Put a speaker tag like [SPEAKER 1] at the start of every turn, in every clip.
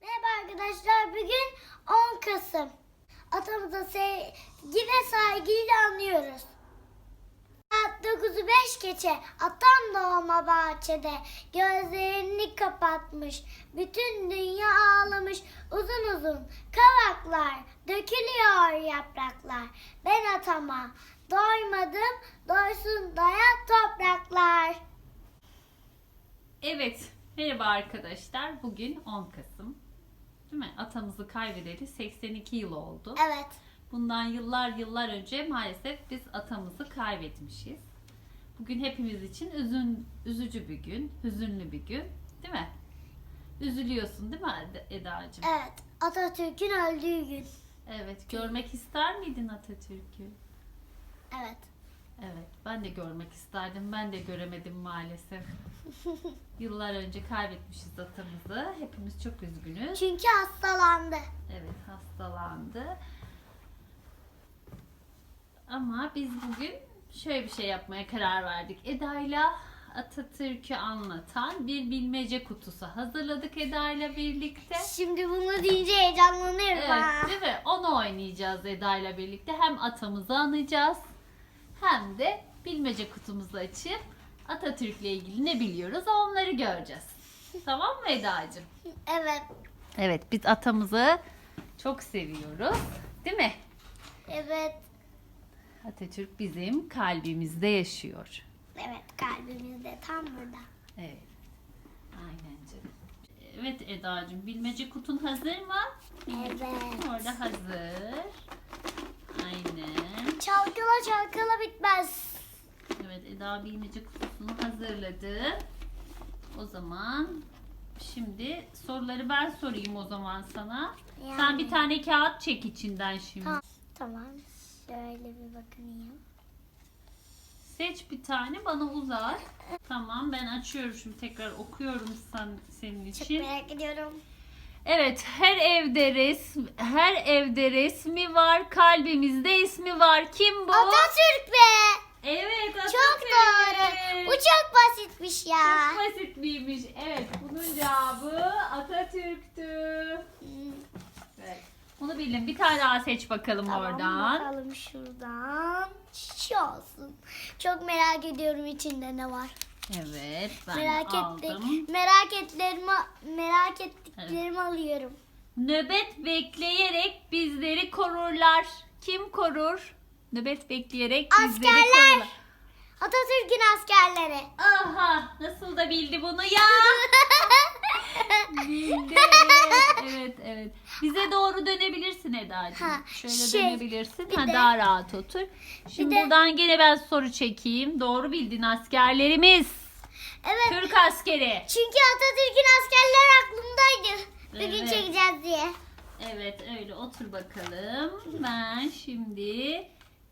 [SPEAKER 1] Merhaba arkadaşlar. Bugün 10 Kasım. Atamıza sevgi ve saygıyla anıyoruz. Saat 9'u 5 geçe atam doğma bahçede gözlerini kapatmış. Bütün dünya ağlamış uzun uzun kavaklar dökülüyor yapraklar. Ben atama doymadım doysun dayan topraklar.
[SPEAKER 2] Evet, merhaba arkadaşlar. Bugün 10 Kasım. Değil mi? Atamızı kaybedeli 82 yıl oldu.
[SPEAKER 1] Evet.
[SPEAKER 2] Bundan yıllar yıllar önce maalesef biz atamızı kaybetmişiz. Bugün hepimiz için üzün, üzücü bir gün, hüzünlü bir gün. Değil mi? Üzülüyorsun değil mi Ed- Eda'cığım?
[SPEAKER 1] Evet. Atatürk'ün öldüğü gün.
[SPEAKER 2] Evet, görmek ister miydin Atatürk'ü?
[SPEAKER 1] Evet.
[SPEAKER 2] Evet, ben de görmek isterdim. Ben de göremedim maalesef. Yıllar önce kaybetmişiz atamızı. Hepimiz çok üzgünüz.
[SPEAKER 1] Çünkü hastalandı.
[SPEAKER 2] Evet hastalandı. Ama biz bugün şöyle bir şey yapmaya karar verdik. Eda ile Atatürk'ü anlatan bir bilmece kutusu hazırladık Eda ile birlikte.
[SPEAKER 1] Şimdi bunu deyince heyecanlanıyorum ha.
[SPEAKER 2] Evet değil mi? Onu oynayacağız Eda ile birlikte. Hem atamızı anacağız hem de bilmece kutumuzu açıp Atatürk'le ilgili ne biliyoruz onları göreceğiz. Tamam mı Eda'cığım?
[SPEAKER 1] Evet.
[SPEAKER 2] Evet biz atamızı çok seviyoruz. Değil mi?
[SPEAKER 1] Evet.
[SPEAKER 2] Atatürk bizim kalbimizde yaşıyor.
[SPEAKER 1] Evet kalbimizde tam burada.
[SPEAKER 2] Evet. Aynen canım. Evet Eda'cığım bilmece kutun hazır mı?
[SPEAKER 1] Evet.
[SPEAKER 2] Orada hazır. Aynen.
[SPEAKER 1] Çalkala çalkala bitmez.
[SPEAKER 2] Evet Eda bilmece kutusunu hazırladı. O zaman şimdi soruları ben sorayım o zaman sana. Sen
[SPEAKER 1] Yani.
[SPEAKER 2] bir tane kağıt çek içinden şimdi.
[SPEAKER 1] Tamam. Tamam. Şöyle bir bakayım.
[SPEAKER 2] Seç bir tane bana uzat. Tamam ben açıyorum şimdi tekrar okuyorum sen, senin
[SPEAKER 1] Çok
[SPEAKER 2] için.
[SPEAKER 1] merak ediyorum.
[SPEAKER 2] Evet her evde resm her evde resmi var kalbimizde ismi var. Kim bu?
[SPEAKER 1] Atatürk be.
[SPEAKER 2] Evet Atatürk.
[SPEAKER 1] Çok doğru. Bu çok basitmiş ya.
[SPEAKER 2] Çok basit miymiş? Evet bunun cevabı Atatürk'tü. Evet. Bunu bildim. Bir tane daha seç bakalım
[SPEAKER 1] Tamam
[SPEAKER 2] oradan.
[SPEAKER 1] bakalım şuradan. Şu olsun. Çok merak ediyorum içinde ne var.
[SPEAKER 2] Evet ben
[SPEAKER 1] merak
[SPEAKER 2] aldım.
[SPEAKER 1] ettik. Merak ettiklerimi merak ettiklerimi alıyorum.
[SPEAKER 2] Nöbet bekleyerek bizleri korurlar. Kim korur? Nöbet bekleyerek bizleri
[SPEAKER 1] Askerler.
[SPEAKER 2] korurlar.
[SPEAKER 1] Atatürk'ün askerleri.
[SPEAKER 2] Aha nasıl da bildi bunu ya. Bildi evet evet evet. Bize doğru dönebilirsin Eda'cığım.
[SPEAKER 1] Ha,
[SPEAKER 2] Şöyle
[SPEAKER 1] şey,
[SPEAKER 2] dönebilirsin.
[SPEAKER 1] bir
[SPEAKER 2] Ha,
[SPEAKER 1] de-
[SPEAKER 2] daha rahat otur. Şimdi
[SPEAKER 1] de-
[SPEAKER 2] buradan gene ben soru çekeyim. Doğru bildin askerlerimiz.
[SPEAKER 1] evet.
[SPEAKER 2] Türk askeri.
[SPEAKER 1] Çünkü Atatürk'ün askerleri aklımdaydı. Bugün
[SPEAKER 2] Evet.
[SPEAKER 1] çekeceğiz diye.
[SPEAKER 2] Evet öyle otur bakalım. Ben şimdi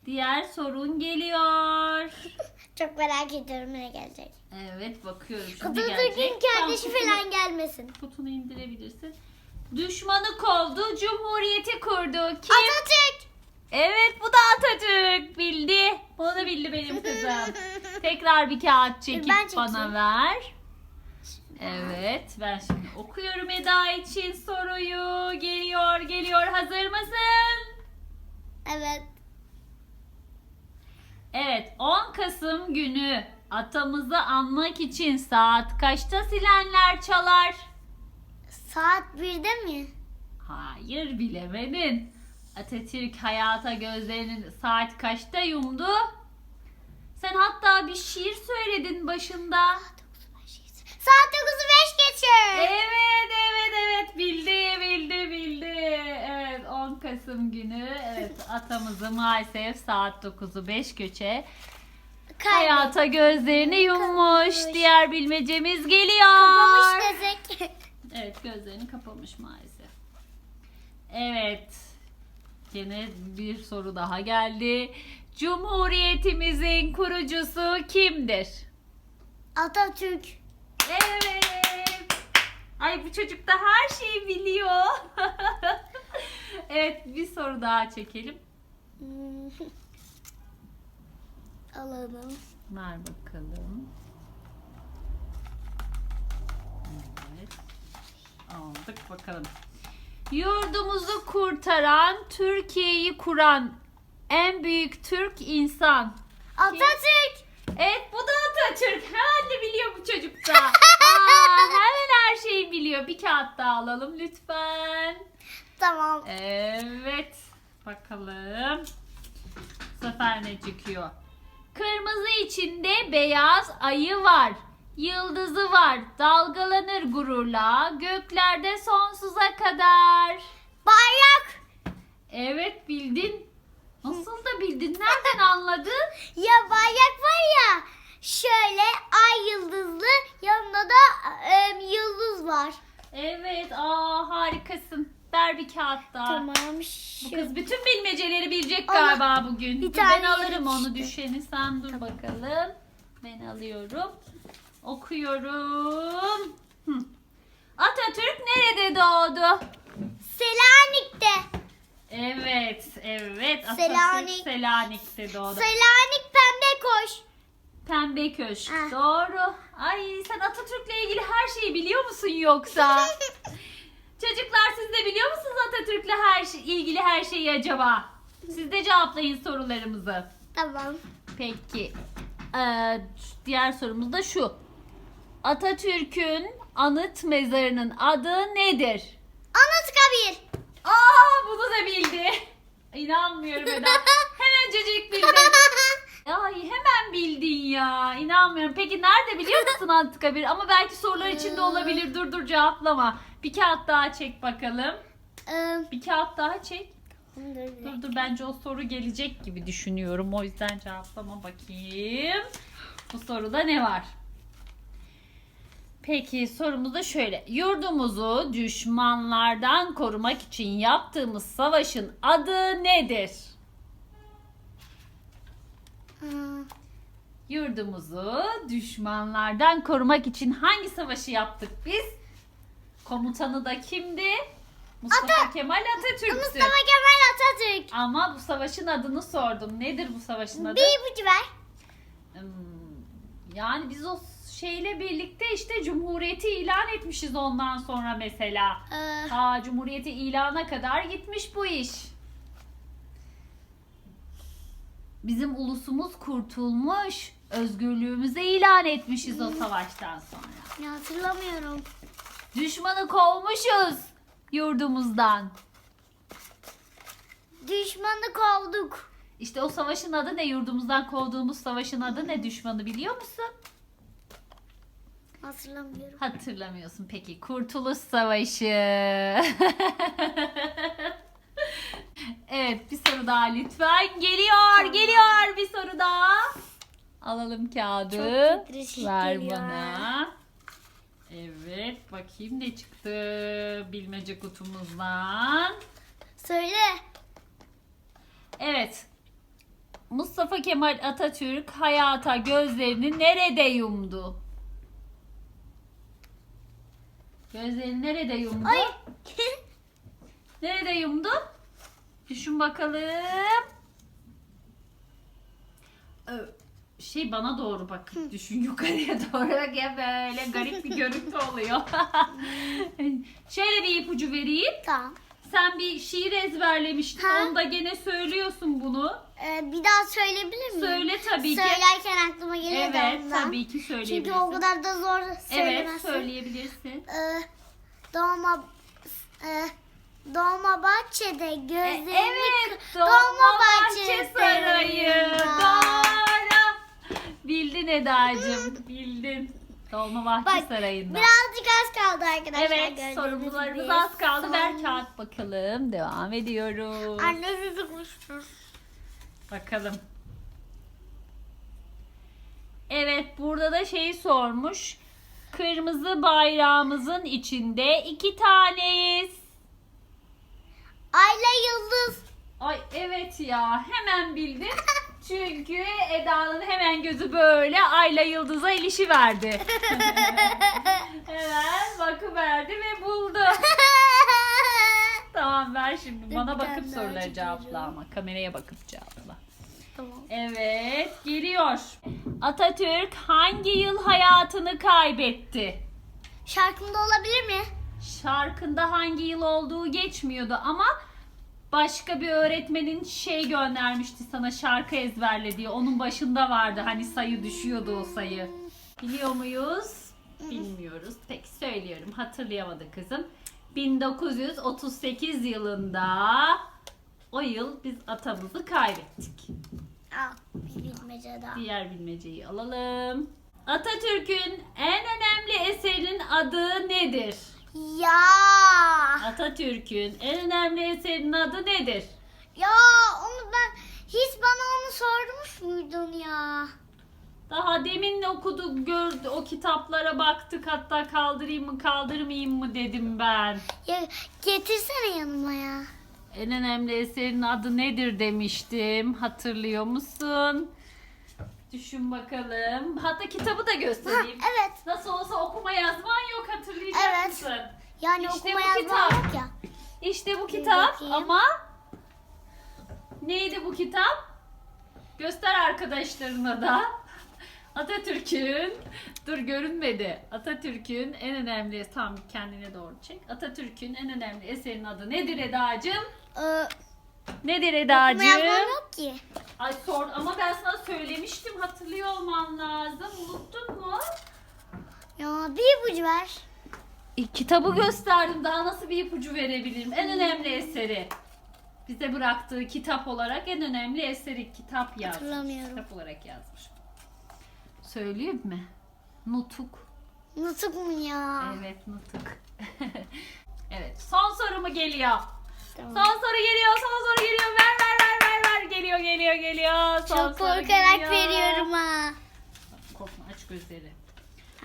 [SPEAKER 2] diğer sorun geliyor.
[SPEAKER 1] Çok merak ediyorum ne gelecek.
[SPEAKER 2] Evet bakıyorum şimdi
[SPEAKER 1] Atatürk'ün
[SPEAKER 2] gelecek.
[SPEAKER 1] kardeşi
[SPEAKER 2] Tam kutunu-
[SPEAKER 1] falan gelmesin.
[SPEAKER 2] Kutunu indirebilirsin. Düşmanı kovdu, cumhuriyeti kurdu. Kim?
[SPEAKER 1] Atatürk.
[SPEAKER 2] Evet bu da Atatürk bildi. Bunu bildi benim kızım. Tekrar bir kağıt çekip
[SPEAKER 1] Ben çekeyim.
[SPEAKER 2] bana ver. Evet ben şimdi okuyorum Eda için soruyu. Geliyor geliyor hazır mısın?
[SPEAKER 1] Evet.
[SPEAKER 2] Evet 10 Kasım günü atamızı anmak için saat kaçta silenler çalar?
[SPEAKER 1] Saat 1'de mi?
[SPEAKER 2] Hayır bilemedin. Atatürk hayata gözlerini saat kaçta yumdu? Sen hatta bir şiir söyledin başında.
[SPEAKER 1] Saat 9'u 5 geçiyor.
[SPEAKER 2] Evet evet evet bildi bildi bildi. Evet 10 Kasım günü evet atamızı maalesef saat 9'u 5 göçe hayata gözlerini yummuş.
[SPEAKER 1] Kapamış.
[SPEAKER 2] Diğer bilmecemiz geliyor.
[SPEAKER 1] Kapamış desek.
[SPEAKER 2] Evet gözlerini kapamış maalesef. Evet. Yine bir soru daha geldi. Cumhuriyetimizin kurucusu kimdir?
[SPEAKER 1] Atatürk.
[SPEAKER 2] Evet. Ay bu çocuk da her şeyi biliyor. evet bir soru daha çekelim.
[SPEAKER 1] Hmm. Alalım.
[SPEAKER 2] Ver bakalım. Evet. Yaptık bakalım. Yurdumuzu kurtaran, Türkiye'yi kuran en büyük Türk insan.
[SPEAKER 1] Atatürk.
[SPEAKER 2] Evet bu da Atatürk. Biliyor bu çocuk da. Aa, hemen her şeyi biliyor. Bir kağıt daha alalım lütfen.
[SPEAKER 1] Tamam.
[SPEAKER 2] Evet. Bakalım. Bu sefer ne çıkıyor? Kırmızı içinde beyaz ayı var. Yıldızı var. Dalgalanır gururla. Göklerde sonsuza kadar.
[SPEAKER 1] Bayrak.
[SPEAKER 2] Evet bildin. Nasıl da bildin? Nereden anladın?
[SPEAKER 1] Ya bayrak var ya. Şöyle yıldızlı yanında da e, yıldız var.
[SPEAKER 2] Evet. Aa harikasın. Ver bir kağıt daha.
[SPEAKER 1] Tamam.
[SPEAKER 2] Bu kız bütün bilmeceleri bilecek
[SPEAKER 1] Ama
[SPEAKER 2] galiba bugün.
[SPEAKER 1] bir
[SPEAKER 2] Dur, ben
[SPEAKER 1] tane
[SPEAKER 2] alırım onu düşeni sen dur bakalım. Ben alıyorum. Okuyorum. Hı. Atatürk nerede doğdu?
[SPEAKER 1] Selanik'te.
[SPEAKER 2] Evet, evet. Atatürk
[SPEAKER 1] Selanik.
[SPEAKER 2] Selanik'te doğdu.
[SPEAKER 1] Selanik pembe koş.
[SPEAKER 2] Pembe Köşk.
[SPEAKER 1] Ah.
[SPEAKER 2] Doğru. Ay sen Atatürk'le ilgili her şeyi biliyor musun yoksa? Çocuklar siz de biliyor musunuz Atatürk'le her şey, ilgili her şeyi acaba? Siz de cevaplayın sorularımızı.
[SPEAKER 1] tamam.
[SPEAKER 2] Peki. Ee, diğer sorumuz da şu. Atatürk'ün anıt mezarının adı nedir?
[SPEAKER 1] Anıtkabir.
[SPEAKER 2] Aa bunu da bildi. İnanmıyorum Eda. Hemencecik bildin. Ay hemen bildin ya. İnanmıyorum. Peki nerede biliyor musun Anıtkabir? Ama belki sorular içinde olabilir. Dur dur cevaplama. Bir kağıt daha çek bakalım.
[SPEAKER 1] Ee,
[SPEAKER 2] Bir kağıt daha çek. Dur dur bence o soru gelecek gibi düşünüyorum. O yüzden cevaplama bakayım. Bu soruda ne var? Peki sorumuz da şöyle. Yurdumuzu düşmanlardan korumak için yaptığımız savaşın adı nedir? Yurdumuzu düşmanlardan korumak için hangi savaşı yaptık biz? Komutanı da kimdi? Mustafa Kemal Atatürk'tü.
[SPEAKER 1] Mustafa Kemal Atatürk.
[SPEAKER 2] Ama bu savaşın adını sordum. Nedir bu savaşın adı?
[SPEAKER 1] Bir ipucu ver.
[SPEAKER 2] Hmm, Yani biz o şeyle birlikte işte Cumhuriyeti ilan etmişiz ondan sonra mesela.
[SPEAKER 1] Ee,
[SPEAKER 2] Ta Cumhuriyeti ilana kadar gitmiş bu iş. Bizim ulusumuz kurtulmuş. Özgürlüğümüzü ilan etmişiz o savaştan sonra.
[SPEAKER 1] ya hatırlamıyorum.
[SPEAKER 2] Düşmanı kovmuşuz yurdumuzdan.
[SPEAKER 1] Düşmanı kovduk.
[SPEAKER 2] İşte o savaşın adı ne? Yurdumuzdan kovduğumuz savaşın adı ne? Düşmanı biliyor musun?
[SPEAKER 1] Hatırlamıyorum.
[SPEAKER 2] Hatırlamıyorsun. Peki Kurtuluş Savaşı. evet bir soru daha lütfen. Geliyor geliyor bir soru daha. Alalım kağıdı.
[SPEAKER 1] Çok titreşik
[SPEAKER 2] Ver
[SPEAKER 1] geliyor.
[SPEAKER 2] bana. Evet bakayım ne çıktı bilmece kutumuzdan.
[SPEAKER 1] Söyle.
[SPEAKER 2] Evet. Mustafa Kemal Atatürk hayata gözlerini nerede yumdu? Gözlerini nerede yumdu?
[SPEAKER 1] Ay.
[SPEAKER 2] Nerede yumdu? Düşün bakalım. Ö, Şey bana doğru bak. Düşün yukarıya doğru. Ya böyle garip bir görüntü oluyor. Şöyle bir ipucu vereyim.
[SPEAKER 1] tamam.
[SPEAKER 2] Sen bir şiir ezberlemiştin.
[SPEAKER 1] Ha?
[SPEAKER 2] Onu da gene söylüyorsun bunu.
[SPEAKER 1] Ee, bir daha söyleyebilir miyim?
[SPEAKER 2] Söyle tabii ki.
[SPEAKER 1] Söylerken aklıma geliyor da
[SPEAKER 2] Evet
[SPEAKER 1] ondan.
[SPEAKER 2] tabii ki söyleyebilirsin.
[SPEAKER 1] Çünkü o kadar da zor
[SPEAKER 2] Evet
[SPEAKER 1] söylemezsin.
[SPEAKER 2] söyleyebilirsin.
[SPEAKER 1] Ee, doğma e, doğma bahçede
[SPEAKER 2] E,
[SPEAKER 1] gözlerini
[SPEAKER 2] evet
[SPEAKER 1] Dolma Bahçe
[SPEAKER 2] Sarayı. Doğru. Bildin Eda'cığım. Bildin. Dolmabahçe
[SPEAKER 1] Bak,
[SPEAKER 2] Sarayı'nda.
[SPEAKER 1] Birazcık az kaldı arkadaşlar.
[SPEAKER 2] Evet sorumlularımız
[SPEAKER 1] gibi.
[SPEAKER 2] az kaldı. Ver kağıt bakalım. Devam ediyoruz.
[SPEAKER 1] Anne kuştu.
[SPEAKER 2] Bakalım. Evet burada da şeyi sormuş. Kırmızı bayrağımızın içinde iki taneyiz.
[SPEAKER 1] Ayla Yıldız.
[SPEAKER 2] Ay evet ya hemen bildin. Çünkü Eda'nın hemen gözü böyle Ayla Yıldız'a ilişi verdi. hemen bakıverdi ve buldu. Tamam ver şimdi bana bakıp soruları cevapla ama kameraya bakıp cevapla.
[SPEAKER 1] tamam.
[SPEAKER 2] Evet geliyor. Atatürk hangi yıl hayatını kaybetti?
[SPEAKER 1] Şarkımda olabilir mi?
[SPEAKER 2] şarkında hangi yıl olduğu geçmiyordu ama başka bir öğretmenin şey göndermişti sana şarkı ezberle diye. Onun başında vardı hani sayı düşüyordu o sayı. Biliyor muyuz? Bilmiyoruz. Peki söylüyorum. Hatırlayamadı kızım. 1938 yılında o yıl biz atamızı kaybettik.
[SPEAKER 1] Al bir bilmece daha.
[SPEAKER 2] Diğer bilmeceyi alalım. Atatürk'ün en önemli eserinin adı nedir?
[SPEAKER 1] Ya.
[SPEAKER 2] Atatürk'ün en önemli eserinin adı nedir?
[SPEAKER 1] Ya onu ben hiç bana onu sormuş muydun ya?
[SPEAKER 2] Daha demin okuduk, gördük, o kitaplara baktık hatta kaldırayım mı kaldırmayayım mı dedim ben.
[SPEAKER 1] Ya getirsene yanıma ya.
[SPEAKER 2] En önemli eserin adı nedir demiştim. Hatırlıyor musun? Düşün bakalım. Hatta kitabı da
[SPEAKER 1] Ha,
[SPEAKER 2] göstereyim.
[SPEAKER 1] evet.
[SPEAKER 2] Nasıl olsa okuma yazman yok hatırlayacak
[SPEAKER 1] Evet.
[SPEAKER 2] mısın?
[SPEAKER 1] Yani
[SPEAKER 2] İşte
[SPEAKER 1] okuma
[SPEAKER 2] bu
[SPEAKER 1] yazma
[SPEAKER 2] kitap.
[SPEAKER 1] yok ya.
[SPEAKER 2] İşte bu kitap
[SPEAKER 1] bakayım.
[SPEAKER 2] ama neydi bu kitap? Göster arkadaşlarına da. Atatürk'ün dur görünmedi. Atatürk'ün en önemli tam kendine doğru çek. Atatürk'ün en önemli eserinin adı nedir Eda'cığım?
[SPEAKER 1] Ee,
[SPEAKER 2] Nedir
[SPEAKER 1] okuma yazmam
[SPEAKER 2] Eda'cığım?
[SPEAKER 1] yok ki.
[SPEAKER 2] Ay sor ama ben sana söylemiştim hatırlıyor olman lazım. Unuttun mu?
[SPEAKER 1] Ya bir ipucu ver.
[SPEAKER 2] E, kitabı gösterdim. Daha nasıl bir ipucu verebilirim? En önemli eseri. Bize bıraktığı kitap olarak en önemli eseri kitap yazmış.
[SPEAKER 1] Hatırlamıyorum.
[SPEAKER 2] Kitap olarak yazmış. Söyleyeyim mi? Nutuk.
[SPEAKER 1] Nutuk mu ya?
[SPEAKER 2] Evet nutuk. evet son soru mu geliyor?
[SPEAKER 1] Tamam.
[SPEAKER 2] Son soru geliyor, son soru geliyor. Ver ver ver ver ver. Geliyor geliyor geliyor. Son
[SPEAKER 1] Çok
[SPEAKER 2] soru
[SPEAKER 1] korkarak
[SPEAKER 2] geliyor.
[SPEAKER 1] veriyorum ha.
[SPEAKER 2] Korkma aç gözleri.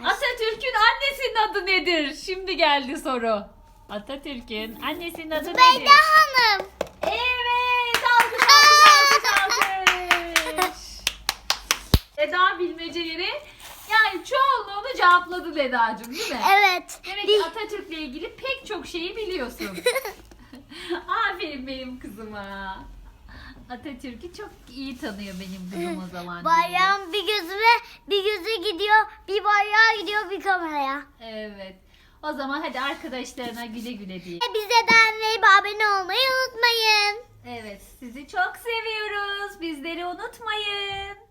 [SPEAKER 2] Atatürk'ün annesinin adı nedir? Şimdi geldi soru. Atatürk'ün annesinin adı
[SPEAKER 1] Beyda
[SPEAKER 2] nedir?
[SPEAKER 1] Hanım.
[SPEAKER 2] Evet, alkış alkış alkış alkış. Eda bilmeceleri yani çoğunluğunu cevapladın Eda'cığım değil mi?
[SPEAKER 1] Evet.
[SPEAKER 2] Demek ki Atatürk'le ilgili pek çok şeyi biliyorsun. Aferin benim kızıma. Atatürk'ü çok iyi tanıyor benim kızım o zaman.
[SPEAKER 1] Bayram bir gözüme bir gözü gidiyor, bir bayrağa gidiyor, bir kameraya.
[SPEAKER 2] Evet. O zaman hadi arkadaşlarına güle güle diye.
[SPEAKER 1] Bize de anne abone olmayı unutmayın.
[SPEAKER 2] Evet, sizi çok seviyoruz. Bizleri unutmayın.